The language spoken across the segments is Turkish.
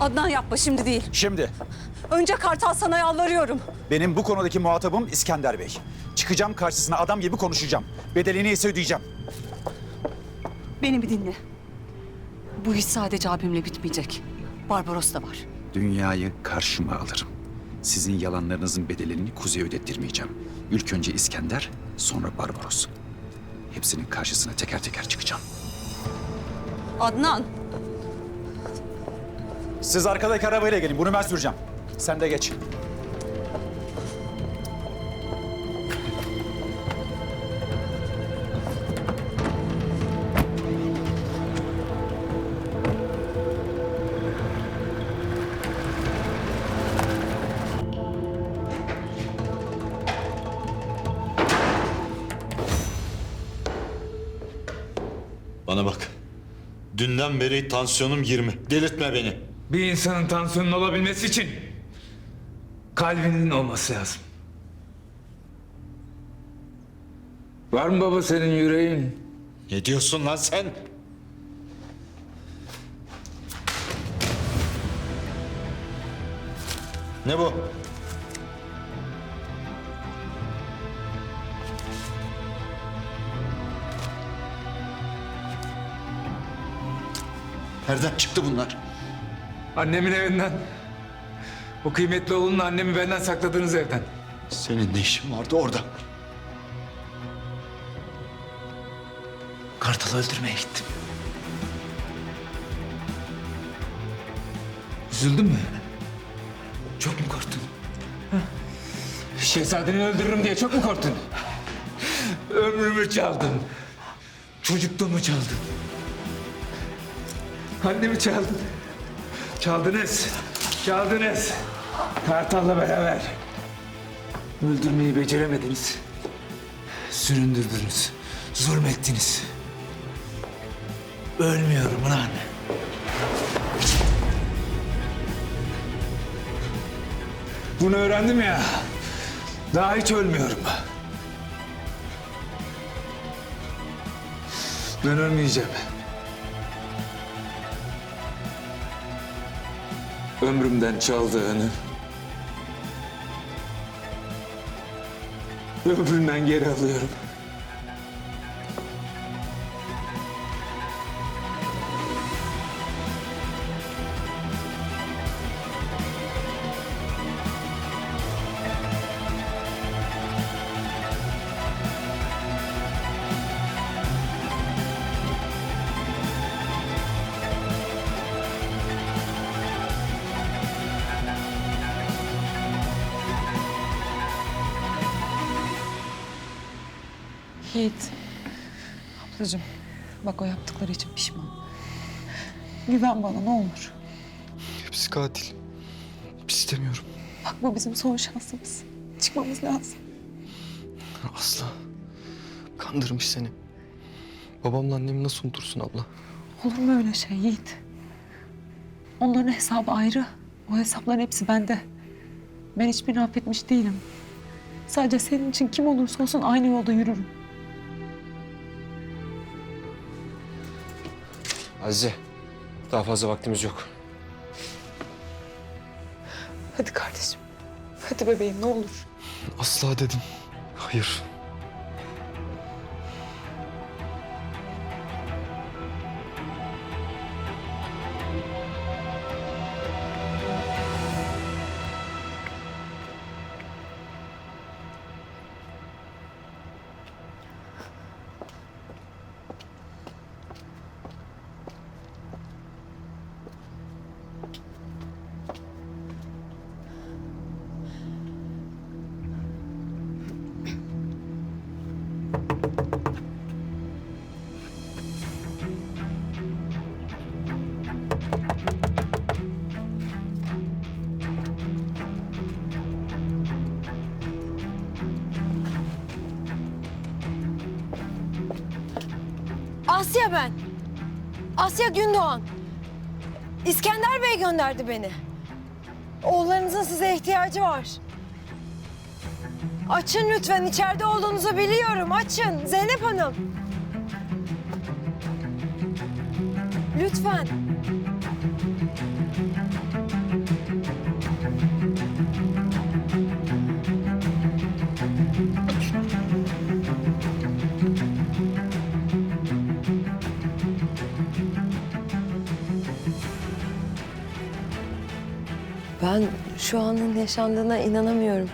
Adnan yapma şimdi değil. Şimdi Önce Kartal sana yalvarıyorum. benim bu konudaki muhatabım İskender Bey. Çıkacağım karşısına adam gibi konuşacağım. Bedelini ise ödeyeceğim. Beni bir dinle. Bu iş sadece abimle bitmeyecek. Barbaros da var. Dünyayı karşıma alırım. Sizin yalanlarınızın bedelini Kuzey'e ödettirmeyeceğim. İlk önce İskender, sonra Barbaros. Hepsinin karşısına teker teker çıkacağım. Adnan. Siz arkadaki arabayla gelin. Bunu ben süreceğim. Sen de geç. Bana bak. Dünden beri tansiyonum 20. Delirtme beni. Bir insanın tansiyonun olabilmesi için kalbinin olması lazım. Var mı baba senin yüreğin? Ne diyorsun lan sen? Ne bu? Nereden çıktı bunlar? Annemin evinden. O kıymetli oğlunun annemi benden sakladığınız evden. Senin ne işin vardı orada? Kartal'ı öldürmeye gittim. Üzüldün mü? Çok mu korktun? Şehzadeni öldürürüm diye çok mu korktun? Ömrümü çaldın. Çocukluğumu çaldın. Annemi çaldın. Çaldınız. Çaldınız. Kartal'la beraber. Öldürmeyi beceremediniz. Süründürdünüz. Zulmettiniz. Ölmüyorum lan. Bunu öğrendim ya. Daha hiç ölmüyorum. Ben ölmeyeceğim. Ömrümden çaldığını ömründen geri alıyorum. Yiğit. Ablacığım bak o yaptıkları için pişman. Güven bana ne olur. Hepsi katil. İstemiyorum. Bak bu bizim son şansımız. Çıkmamız lazım. Asla. Kandırmış seni. Babamla annemi nasıl unutursun abla? Olur mu öyle şey Yiğit? Onların hesabı ayrı. O hesapların hepsi bende. Ben hiçbirini affetmiş değilim. Sadece senin için kim olursa olsun aynı yolda yürürüm. Azize. Daha fazla vaktimiz yok. Hadi kardeşim. Hadi bebeğim ne olur. Asla dedim. Hayır. Asya ben. Asya Gündoğan. İskender Bey gönderdi beni. Oğullarınızın size ihtiyacı var. Açın lütfen. içeride olduğunuzu biliyorum. Açın. Zeynep Hanım. Lütfen. Ben şu anın yaşandığına inanamıyorum.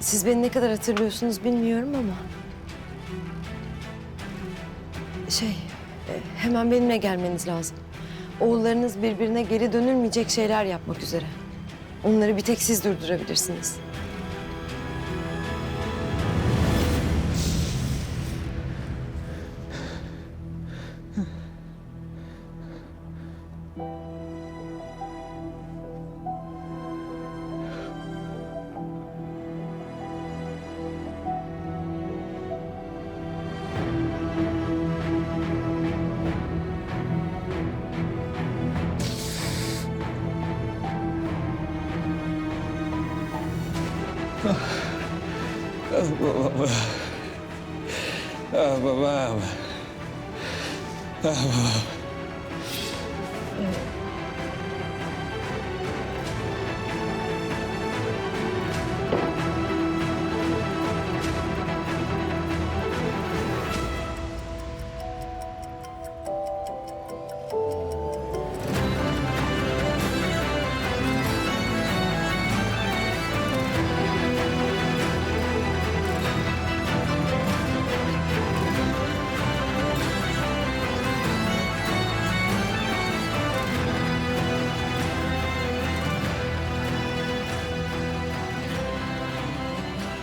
Siz beni ne kadar hatırlıyorsunuz bilmiyorum ama... Şey, e, hemen benimle gelmeniz lazım. Oğullarınız birbirine geri dönülmeyecek şeyler yapmak üzere. Onları bir tek siz durdurabilirsiniz. Ah babam.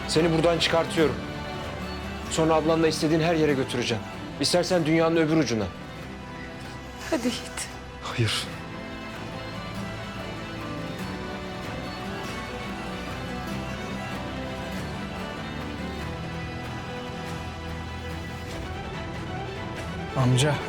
Seni buradan çıkartıyorum. Sonra ablanla istediğin her yere götüreceğim. İstersen dünyanın öbür ucuna. Hadi Yiğit. Hayır. Amca.